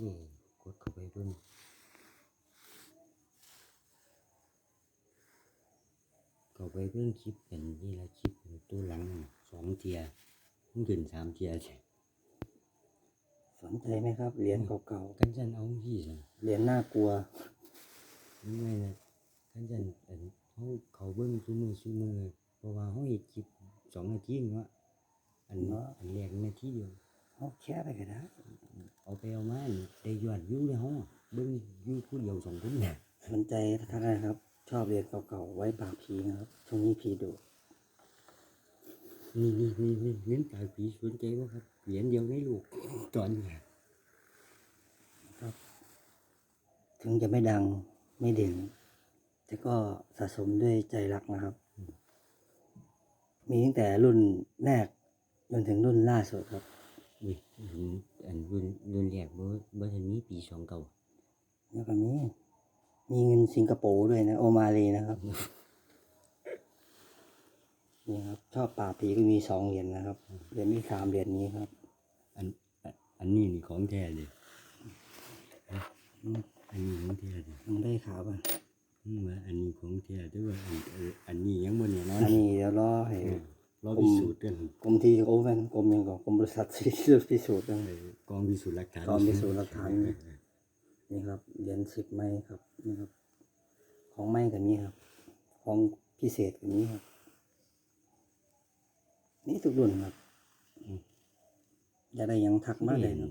นี่กดเข้าไปเบิ่งเข้าไปเบิ่งคลิปเป็นนี่ละคลิปตัวหลังสองเทียมันขึ้นสามเทียใช่สนใจไหมครับ เหรียญเก่ากันจันเอาที่สิๆเหรียญน่ากลัวนี่ไงนะกันจันอันเขาเขาเบิ่งซุมือซุมือเพราะว่าเขาเห็นคลิปสองนาทีเนาะอันเนาะอันแรกนาทีเดียว เอาแค่ไปก็ได้เอาไปเอามานี่ได้ยอดวิวเลยเฮาเบิ่งอยู่ผู้เดียวสองคนเนี่ยสนใจทักได้ครับ ชอบเหรียญเก่าๆไว้ปราบผีนะครับช่วงนี้ผีดุนี่นี่นี่นี่เงินตายผีสนใจบ่ครับเหรียญเดียวในลูกตอนนี้ถึงจะไม่ดังไม่เด่นแต่ก็สะสมด้วยใจรักนะครับ มีตั้งแต่รุ่นแรกจนถึงรุ่นล่าสุดครับ อุ้ยอันรุ่นรุ่นแรกบ่บ่ทันมีปีสองเก่าแล้วก็มีมีเงินสิงคโปร์ด้วยนะ โอมาเลยนะครับ นี่ครับ ชอบป่าบผีก็มีสองเหรียญนะครับ เหรียญที่สามเหรียญนี้ครับอันอันอันนี้นี่ของแท้เลยอันนี้ของแท้เลยยังได้ข่าวป่ะอืมว่าอันนี้ของแท้แต่ว่าอันเอออันนี้ยังบ่แน่นอนอันนี้เดี๋ยวรอให้ เออร อพิสูจน์กันกรมที่โอ้แม่นกรมยังก่อนกรมบริษัทพิสูจน์พิสูจน์กันเออกองพิสูจน์หลักฐานกองพิสูจน์หลักฐานนี่ครับเหรียญสิบไม้ครับนี่ครับ ของไม้กับนี้ครับ ของพิเศษกับนี้ครับ นี่ทุกรุ่นครับอยากได้หยังทักมาเลยครับ